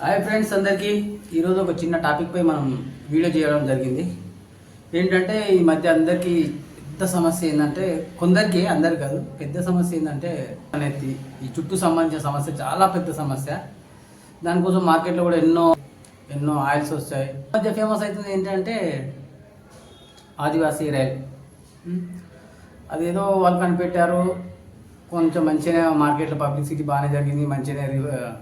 Hi friends అందరికీ. ఈరోజు ఒక చిన్న టాపిక్ పై మనం వీడియో చేయడం జరిగింది. ఏంటంటే ఈ మధ్య అందరికీ పెద్ద సమస్య ఏంటంటే కొందరికి అందరు కాదు పెద్ద సమస్య ఏంటంటే అనేది ఈ చుట్టూ సంబంధించిన సమస్య చాలా పెద్ద సమస్య. దానికోసం మార్కెట్లో కూడా ఎన్నో ఎన్నో ఆయిల్స్ వచ్చాయి ఈ మధ్య ఫేమస్ అవుతుంది ఏంటంటే ఆదివాసీ రైల్? అదేదో వాళ్ళు కనిపెట్టారు కొంచెం మంచిగా మార్కెట్లో పబ్లిసిటీ బాగానే జరిగింది మంచిగా రివ-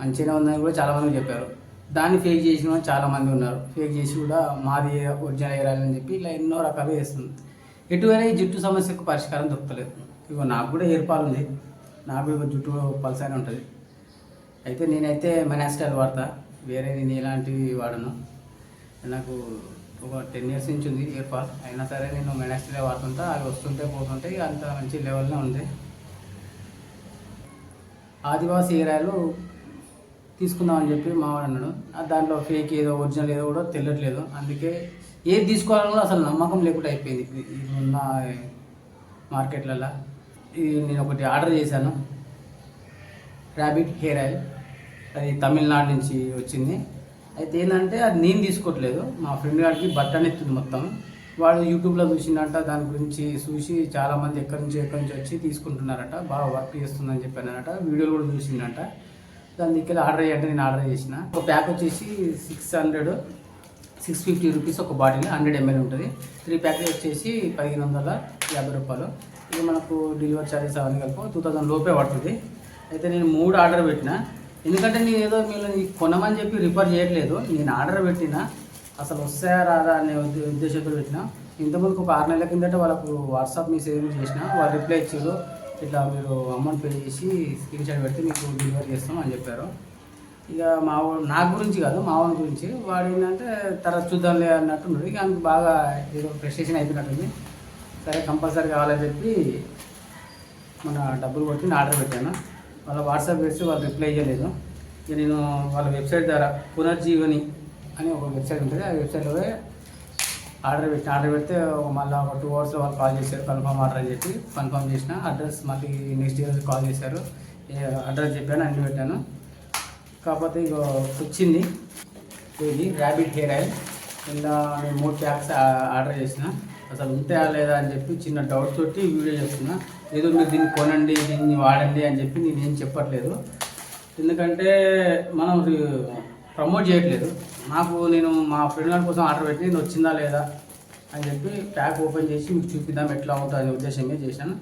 మంచిగా ఉందని కూడా చాలా మంది చెప్పారు. దాన్ని ఫేక్ చేసిన వాళ్ళు చాలామంది ఉన్నారు. ఫేక్ చేసి కూడా మాది ఒరిజినల్ అని చెప్పి ఇలా ఎన్నో రకాలు చేస్తుంది. ఎటువైనా ఈ జుట్టు సమస్యకు పరిష్కారం దొరకలేదు ఇగో నాకు కూడా హెయిర్ ఫాల్ ఉంది. నాకు ఇగో జుట్టు పల్సనే ఉంటుంది. అయితే నేనైతే మెనాస్టైల్ వాడతా. వేరే నేను ఎలాంటివి వాడను. నాకు ఒక టెన్ ఇయర్స్ నుంచి ఉంది హెయిర్ ఫాల్ అయినా సరే నేను మెనాస్టైలే వాడుతుంటా. అవి వస్తుంటే పోతుంటే ఇక అంత మంచి లెవెల్లో ఉంది. ఆదివాసీ ఏరియాలో తీసుకుందామని చెప్పి మావాడు అన్నాడు. దాంట్లో ఫేక్ ఏదో ఒరిజినల్ ఏదో కూడా తెలియట్లేదు. అందుకే ఏది తీసుకోవాలని కూడా అసలు నమ్మకం లేకుండా అయిపోయింది. ఉన్న మార్కెట్లలో. ఇది నేను ఒకటి ఆర్డర్ చేశాను. ర్యాబిట్ హెయిర్ ఆయిల్ అది తమిళనాడు నుంచి వచ్చింది. అయితే ఏంటంటే అది నేను తీసుకోవట్లేదు. మా ఫ్రెండ్ గారికి బట్టన్ ఎత్తుంది మొత్తం. వాడు యూట్యూబ్లో చూసిందంట దాని గురించి చూసి చాలామంది ఎక్కడి నుంచి ఎక్కడి నుంచి వచ్చి తీసుకుంటున్నారట. బాగా వర్క్ చేస్తుందని చెప్పానట. వీడియోలు కూడా చూసిందంట దాని దగ్గర ఆర్డర్ చేయండి నేను ఆర్డర్ చేసిన. ఒక ప్యాక్ వచ్చేసి six hundred six fifty rupees ఒక బాటిల్ హండ్రెడ్ ఎంఎల్ ఉంటుంది. త్రీ ప్యాకెట్ వచ్చేసి పదిహేను వందల యాభై రూపాయలు. ఇది మనకు డెలివరీ ఛార్జెస్ అవన్నీ కలిపి టూ థౌసండ్ లోపే పడుతుంది. అయితే నేను మూడు ఆర్డర్ పెట్టిన. ఎందుకంటే నేను ఏదో మీరు కొనమని చెప్పి రిఫర్ చేయట్లేదు. నేను ఆర్డర్ పెట్టిన. అసలు వస్తాయా రాదా అనే ఉద్దేశంతో పెట్టిన. ఇంతకుముందు ఒక ఆరు నెలల కిందట వాళ్ళకు వాట్సాప్ మెసేజ్ చేసిన. వాళ్ళు రిప్లై ఇచ్చారు. ఇట్లా మీరు అమౌంట్ పే చేసి స్క్రీన్ షాట్ పెడితే మీకు డెలివరీ చేస్తాం అని చెప్పారు. ఇక మా వాడు నా గురించి కాదు మా వాళ్ళ గురించి. వాడు ఏంటంటే తర్వాత చూద్దాంలే అన్నట్టున్నాడు ఇక ఆయనకు బాగా ఏదో ప్రెస్టేషన్ అయిపోయినట్టుంది. సరే కంపల్సరీ కావాలని చెప్పి మన డబ్బులు కొట్టి నేను ఆర్డర్ పెట్టాను. వాళ్ళ వాట్సాప్ చేస్తే వాళ్ళు రిప్లై చేయలేదు ఇక నేను వాళ్ళ వెబ్సైట్ ద్వారా పునర్జీవని అని ఒక వెబ్సైట్ ఉంటుంది. ఆ వెబ్సైట్లో ఆర్డర్ పెట్టిన ఆర్డర్ పెడితే మళ్ళీ ఒక టూ అవర్స్లో వాళ్ళు కాల్ చేశారు కన్ఫర్మ్ ఆర్డర్ అని చెప్పి కన్ఫర్మ్ చేసిన అడ్రస్ మళ్ళీ నెక్స్ట్ డే కాల్ చేశారు. అడ్రస్ చెప్పాను అన్ని పెట్టాను. కాకపోతే ఇక వచ్చింది ఇది ర్యాబిట్ హెయిర్ ఆయిల్ కింద నేను మూడు ప్యాక్స్ ఆర్డర్ చేసిన. అసలు ఉంటాయా లేదా అని చెప్పి చిన్న డౌట్ తోటి వీడియో చేస్తున్నా ఏదో మీరు దీన్ని కొనండి దీన్ని వాడండి అని చెప్పి నేనేం చెప్పట్లేదు. ఎందుకంటే మనం ప్రమోట్ చేయట్లేదు. నాకు నేను మా ఫ్రెండ్ గారి కోసం ఆర్డర్ పెట్టి నేను వచ్చిందా లేదా అని చెప్పి ప్యాక్ ఓపెన్ చేసి మీకు చూపిద్దాం ఎట్లా అవుతుంది అనే ఉద్దేశమే చేశాను.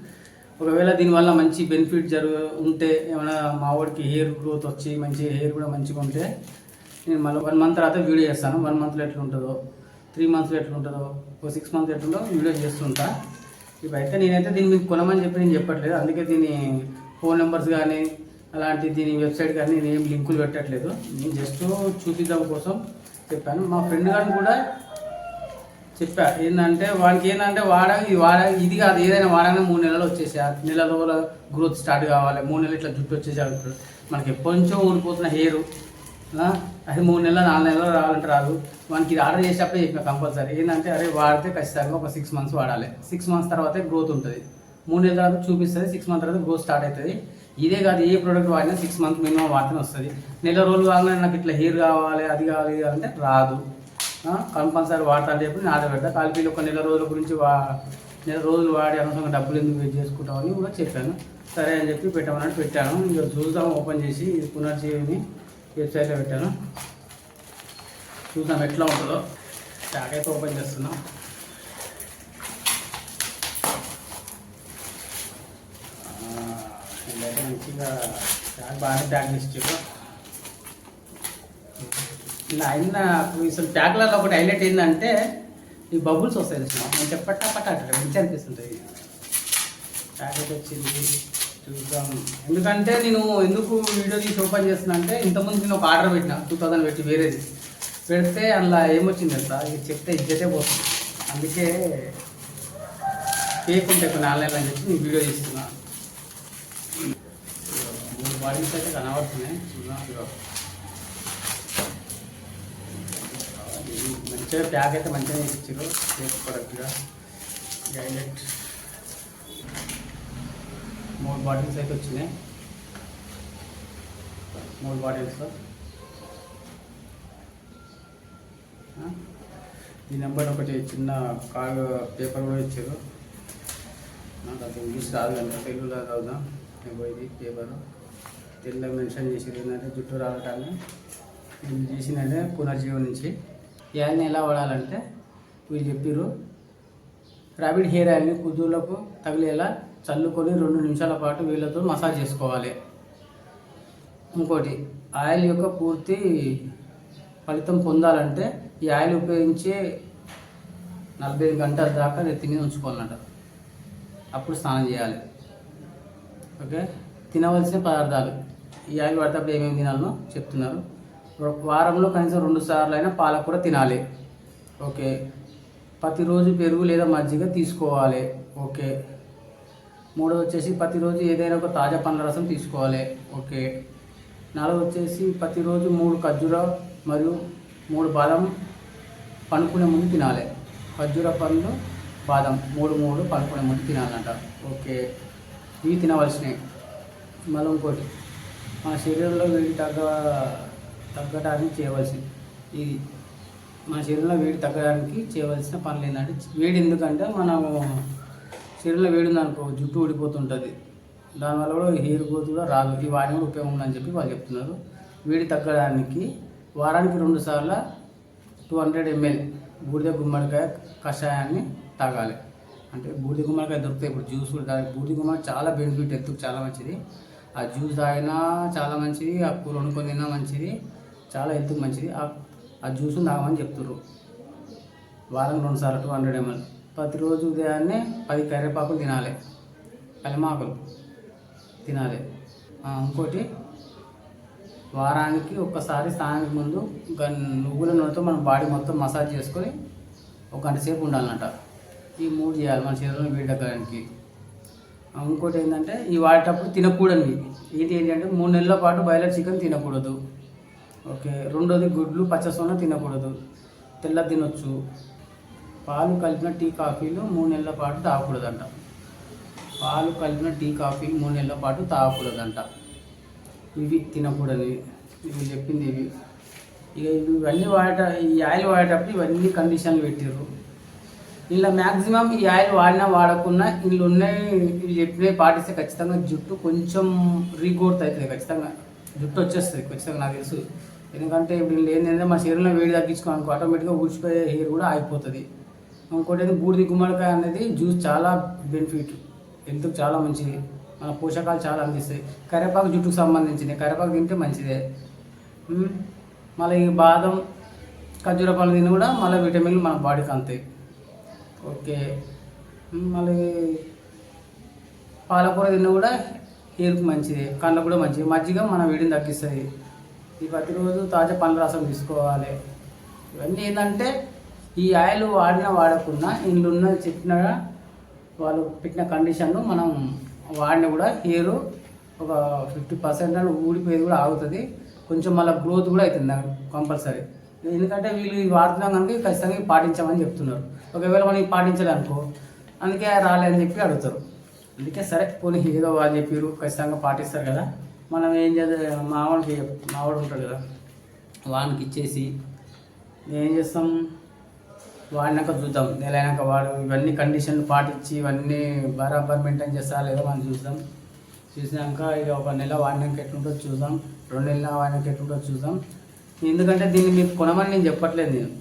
ఒకవేళ దీనివల్ల మంచి బెనిఫిట్ జరుగు ఉంటే ఏమైనా మా వాడికి హెయిర్ గ్రోత్ వచ్చి మంచి హెయిర్ కూడా మంచిగా ఉంటే నేను మళ్ళీ వన్ మంత్ తర్వాత వీడియో చేస్తాను. వన్ మంత్లో ఎట్లా ఉంటుందో త్రీ మంత్స్లో ఎట్లుంటుందో ఒక సిక్స్ మంత్స్ ఎట్లుందో వీడియో చేస్తుంటా. అయితే నేనైతే దీన్ని మీకు కొనమని చెప్పి నేను చెప్పట్లేదు. అందుకే దీని ఫోన్ నెంబర్స్ కానీ అలాంటి దీని వెబ్సైట్ కానీ నేను ఏం లింకులు పెట్టట్లేదు. నేను జస్ట్ చూపిద్దాం కోసం చెప్పాను. మా ఫ్రెండ్ గారిని కూడా చెప్పా ఏంటంటే వాడికి ఏంటంటే వాడ వాడ ఇది కాదు ఏదైనా వాడగానే మూడు నెలలు వచ్చేసి నెల రోజుల గ్రోత్ స్టార్ట్ కావాలి. మూడు నెలలు ఇట్లా జుట్టు వచ్చేసి అంటారు మనకి ఎప్పటి నుంచో ఊడిపోతున్న హెయిర్ అది మూడు నెలలు నాలుగు నెలలు రావాలంటే రాదు. మనకి ఇది ఆర్డర్ చేసేటప్పుడే చెప్పిన కంపల్సరీ. ఏంటంటే అరే వాడితే ఖచ్చితంగా ఒక సిక్స్ మంత్స్ వాడాలి. సిక్స్ మంత్స్ తర్వాతే గ్రోత్ ఉంటుంది. మూడు నెలల తర్వాత చూపిస్తుంది సిక్స్ మంత్ తర్వాత గ్రోత్ స్టార్ట్ అవుతుంది. ఇదే కాదు ఏ ప్రోడక్ట్ వాడినా సిక్స్ మంత్ మినిమం వాడితే వస్తుంది. నెల రోజులు కాగానే నాకు ఇట్లా హెయిర్ కావాలి అది కావాలి అంటే రాదు. కంపల్సరీ వాడతా అని చెప్పి నేను ఆర్డర్ పెడతా. కాలిపీలు ఒక నెల రోజుల గురించి వా నెల రోజులు వాడి అనవసరంగా డబ్బులు ఎందుకు వెయిట్ చేసుకుంటామని కూడా చెప్పాను. సరే అని చెప్పి పెట్టామని పెట్టాను. ఇంకా చూద్దాం ఓపెన్ చేసి ఇది పునర్జీవిని వెబ్సైట్లో పెట్టాను. చూద్దాం ఎట్లా ఉంటుందో. ప్యాక్ అయితే ఓపెన్ చేస్తున్నాం ఆ, ఇదైతే మంచిగా ప్యాక్ బాగానే ప్యాక్ చేసి చెప్పు ఇలా అయిన అసలు ప్యాక్లలో ఒకటి హైలైట్ ఏంటంటే ఈ బబుల్స్ వస్తాయి చూసినా మంచిగా పట్టా పట్టా అట్లా మంచి అనిపిస్తుంటుంది ప్యాకెట్ వచ్చింది. చూద్దాం. ఎందుకంటే నేను ఎందుకు వీడియో తీసి ఓపెన్ చేస్తున్నా అంటే ఇంతకుముందు నేను ఒక ఆర్డర్ పెట్టిన. టూ థౌసండ్ పెట్టి వేరేది. పెడితే అందులో ఏమొచ్చింది తెలుసా? ఇది చెప్తే ఇజ్జతే పోతుంది. అందుకే కేక్ ఉంటాయి కొన్ని ఆన్లైన్లో అని చెప్పి నేను వీడియో తీస్తున్నాను బాడీస్ అయితే కనబడుతున్నాయి. చూద్దాం మంచిగా ప్యాక్ అయితే మంచిగా ఇచ్చారు సేఫ్ ప్రొడక్ట్గా గైలెట్ మూడు బాటిల్స్ అయితే వచ్చినాయి. మూడు బాటిల్స్ ఈ నెంబర్ ఒకటి చిన్న కాగ పేపర్ కూడా ఇచ్చారు. నాకు అది ఇంగ్లీష్ రాదు కనుక తెలుగులో చదువుదాం ఇది పేపరు తెలుగులో మెన్షన్ చేసేది ఏంటంటే జుట్టు రావటాన్ని. ఇది చేసినదే పునర్జీవనించి ఈ ఎలా వాడాలంటే వీళ్ళు చెప్పారు రాబిడ్ హెయిర్ ఆయిల్ని కుదుర్లకు తగిలేలా చల్లుకొని రెండు నిమిషాల పాటు వీళ్ళతో మసాజ్ చేసుకోవాలి. ఇంకోటి ఆయిల్ యొక్క పూర్తి ఫలితం పొందాలంటే ఈ ఆయిల్ ఉపయోగించి నలభై ఐదు గంటల దాకా నెత్తి మీద ఉంచుకోవాలంట. అప్పుడు స్నానం చేయాలి. ఓకే? తినవలసిన పదార్థాలు. ఈ ఆయిల్ పడినప్పుడు ఏమేమి తినాలనో చెప్తున్నారు. వారంలో కనీసం రెండు సార్లు అయినా పాలకూర తినాలి. ఓకే. ప్రతిరోజు పెరుగు లేదా మజ్జిగ తీసుకోవాలి. ఓకే. మూడో వచ్చేసి ప్రతిరోజు ఏదైనా ఒక తాజా పండ్ల రసం తీసుకోవాలి. ఓకే. నాలుగు వచ్చేసి ప్రతిరోజు మూడు ఖర్జూర మరియు మూడు బాదం పనుకునే ముందు తినాలి. ఖర్జూర పండ్లు బాదం మూడు మూడు పనుకునే ముందు తినాలంట. ఓకే. ఇవి తినవలసినవి. మళ్ళీ ఇంకోటి మన శరీరంలో వేడి తగ్గ తగ్గడానికి చేయవలసింది. ఇది మన శరీరంలో వేడి తగ్గడానికి చేయవలసిన పనులు ఏంటంటే వేడి ఎందుకంటే మనము శరీరంలో వేడి ఉందనుకో జుట్టు ఊడిపోతుంటుంది. దానివల్ల కూడా హెయిర్ గ్రోత్ కూడా రాదు. ఈ వాడిని కూడా ఉపయోగం ఉందని చెప్పి వాళ్ళు చెప్తున్నారు. వేడి తగ్గడానికి వారానికి రెండు సార్లు టూ హండ్రెడ్ ఎంఎల్ బూడిద గుమ్మడికాయ కషాయాన్ని తాగాలి. అంటే బూడిద గుమ్మడికాయ దొరుకుతాయి. ఇప్పుడు జ్యూస్ కూడా తాగాలి బూడిద గుమ్మడి చాలా బెనిఫిట్ ఎత్తుకు చాలా మంచిది. ఆ జ్యూస్ తాగినా చాలా మంచిది ఆ కూర వండుకొని తిన్నా మంచిది చాలా ఎత్తుకు మంచిది. ఆ జ్యూస్ తాగమని చెప్తుర్రు. వారం రెండు సార్లు టూ హండ్రెడ్ ఎంఎల్ ప్రతిరోజు ఉదయాన్నే పది కరివేపాకులు తినాలి. కలిమాకులు తినాలి. ఇంకోటి వారానికి ఒక్కసారి స్నానానికి ముందు నువ్వుల నూనెతో మనం బాడీ మొత్తం మసాజ్ చేసుకొని ఒక గంట సేపు ఉండాలంట. ఈ మూడు చేయాలి మన శరీరంలో వేడి తగ్గడానికి ఇంకోటి ఏంటంటే ఈ వాడేటప్పుడు తినకూడనివి. ఏంటి ఏంటంటే మూడు నెలల పాటు బాయిలర్ చికెన్ తినకూడదు. ఓకే రెండోది గుడ్లు పచ్చసొన తినకూడదు. తెల్ల తినొచ్చు. పాలు కలిపిన టీ కాఫీలు మూడు నెలల పాటు తాగకూడదంట. పాలు కలిపిన టీ కాఫీలు మూడు నెలల పాటు తాగకూడదంట. ఇవి తినకూడనివి. ఇవి చెప్పింది ఇవి. ఇక ఇవన్నీ వాడట ఈ ఆయిల్ వాడేటప్పుడు ఇవన్నీ కండిషన్లు పెట్టారు ఇలా మ్యాక్సిమం ఈ ఆయిల్ వాడినా వాడకున్నా ఇందులో ఉన్నాయి ఇవి చెప్పినవి పాటిస్తే ఖచ్చితంగా జుట్టు కొంచెం రీగ్రోత్ అవుతుంది ఖచ్చితంగా. జుట్టు వచ్చేస్తుంది ఖచ్చితంగా నాకు తెలుసు. ఎందుకంటే ఇప్పుడు ఏంటంటే మా శరీరంలో వేడి తగ్గించుకోవడానికి ఆటోమేటిక్గా ఊడ్చిపోయే హెయిర్ కూడా ఆగిపోతుంది. ఇంకోటి ఏంటి బూడిది గుమ్మడికాయ అనేది జ్యూస్ చాలా బెనిఫిట్. హెల్త్కి చాలా మంచిది. మన పోషకాలు చాలా అందిస్తాయి. కరివేపాకు జుట్టుకు సంబంధించింది. కరివేపాకు తింటే మంచిదే. మళ్ళీ ఈ బాదం ఖర్జూర పళ్ళు తిని కూడా మళ్ళీ విటమిన్లు మన బాడీకి అంతాయి. ఓకే. మళ్ళీ పాలకూర తిన్న కూడా హెయిర్కి మంచిది కళ్ళకు కూడా మంచిది. మజ్జిగ మన వేడిని తగ్గిస్తుంది. ఈ ప్రతిరోజు తాజా పండ్ల రసం తీసుకోవాలి. ఇవన్నీ ఏంటంటే ఈ ఆయిల్ వాడినా వాడకుండా ఇంట్లో చెప్పిన వాళ్ళు పెట్టిన కండిషన్లు మనం వాడిన కూడా హెయిర్ ఒక ఫిఫ్టీ పర్సెంట్ అని ఊడిపోయేది కూడా ఆగుతుంది. కొంచెం మళ్ళీ గ్రోత్ కూడా అవుతుంది కంపల్సరీ. ఎందుకంటే వీళ్ళు వాడుతున్నాం కనుక ఖచ్చితంగా పాటించామని పాటించమని చెప్తున్నారు. ఒకవేళ మనం పాటించాలనుకో అందుకే రాలేదని చెప్పి అడుగుతారు. అందుకే సరే పోనీ ఏదో వాళ్ళు చెప్పారు ఖచ్చితంగా పాటిస్తారు కదా. మనం ఏం చేద్దాం మావాడికి మావాడు ఉంటాడు కదా. వానికి ఇచ్చేసి ఏం చేస్తాం? వాడినాక చూద్దాం నెలైనాక వాడు ఇవన్నీ కండిషన్లు పాటించి ఇవన్నీ బరాబర్ మెయింటైన్ చేస్తా లేదో మనం చూద్దాం. చూసినాక ఇక ఒక నెల వాడినాక ఎట్లుంటుందో చూద్దాం రెండు నెలల వాడినాక ఎట్లుంటుందో చూద్దాం. ఎందుకంటే దీన్ని మీకు కొనమని నేను చెప్పట్లేదు నేను.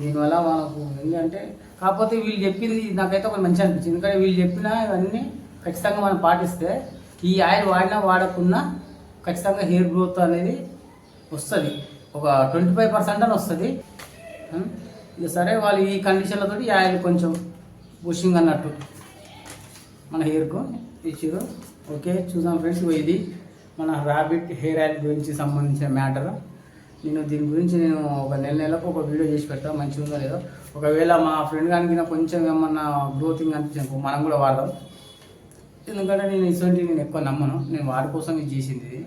దీనివల్ల మనకు ఏంటంటే కాకపోతే వీళ్ళు చెప్పింది నాకైతే ఒక మంచి అనిపించింది. ఎందుకంటే వీళ్ళు చెప్పిన ఇవన్నీ ఖచ్చితంగా మనం పాటిస్తే ఈ ఆయిల్ వాడినా వాడకున్నా ఖచ్చితంగా హెయిర్ గ్రోత్ అనేది వస్తుంది. ఒక ట్వంటీ ఫైవ్ పర్సెంట్ అని వస్తుంది. ఇక సరే వాళ్ళు ఈ కండిషన్లతో ఈ ఆయిల్ కొంచెం బుషింగ్ అన్నట్టు మన హెయిర్కు ఇచ్చారు ఓకే చూద్దాం ఫ్రెండ్స్ ఇది మన ర్యాబిట్ హెయిర్ ఆయిల్ గురించి సంబంధించిన మ్యాటర్ నేను దీని గురించి నేను ఒక నెల నెలకు ఒక వీడియో చేసి పెడతాను మంచిగా ఉందో లేదో. ఒకవేళ మా ఫ్రెండ్ కానీ కొంచెం ఏమన్నా గ్రోతింగ్ అనిపించాను మనం కూడా వాడదాం. ఎందుకంటే నేను ఇటువంటి నేను ఎక్కువ నమ్మను. నేను వాడి కోసం ఇది చేసింది ఇది.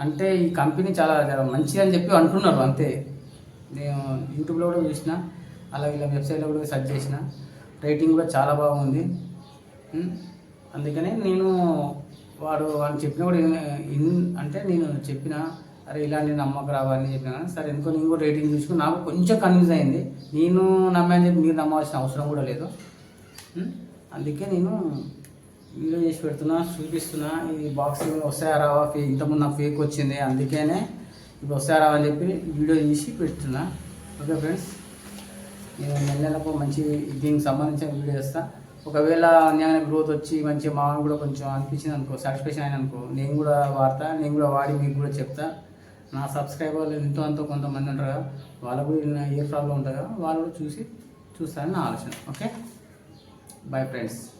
అంటే ఈ కంపెనీ చాలా మంచిది అని చెప్పి అంటున్నారు అంతే. నేను యూట్యూబ్లో కూడా చూసిన అలాగే ఇలా వెబ్సైట్లో కూడా సెర్చ్ చేసిన రేటింగ్ కూడా చాలా బాగుంది. అందుకనే నేను వాడు వాడిని చెప్పిన కూడా ఇన్ అంటే నేను చెప్పిన అరే ఇలాంటి నమ్మకం రావాలని చెప్పినా సరే ఎందుకో నేను కూడా రేటింగ్ చూసుకుని నాకు కొంచెం కన్విన్స్ అయింది. నేను నమ్మని చెప్పి మీరు నమ్మవలసిన అవసరం కూడా లేదు. అందుకే నేను వీడియో చేసి పెడుతున్నా చూపిస్తున్నా. ఈ బాక్స్ వస్తాయా రావా? ఫే ఇంతకుముందు నాకు ఫేక్ వచ్చింది. అందుకనే ఇప్పుడు వస్తాయా రావా అని చెప్పి వీడియో తీసి పెడుతున్నా. ఓకే ఫ్రెండ్స్ నేను నెల నెలకు మంచి దీనికి సంబంధించిన వీడియో చేస్తా. ఒకవేళ అన్యాయ గ్రోత్ వచ్చి మంచి మామూలు కూడా కొంచెం అనిపించింది అనుకో సాటిస్ఫాక్షన్ అయిన అనుకో నేను కూడా వాడతా నేను కూడా వాడి మీకు కూడా చెప్తా. నా సబ్స్క్రైబర్లు ఎంతో అంతో కొంతమంది ఉంటారు కదా వాళ్ళకు కూడా ఏ ప్రాబ్లం ఉంటుంది కదా వాళ్ళు కూడా చూసి చూస్తారని నా ఆలోచన. ఓకే? Bye friends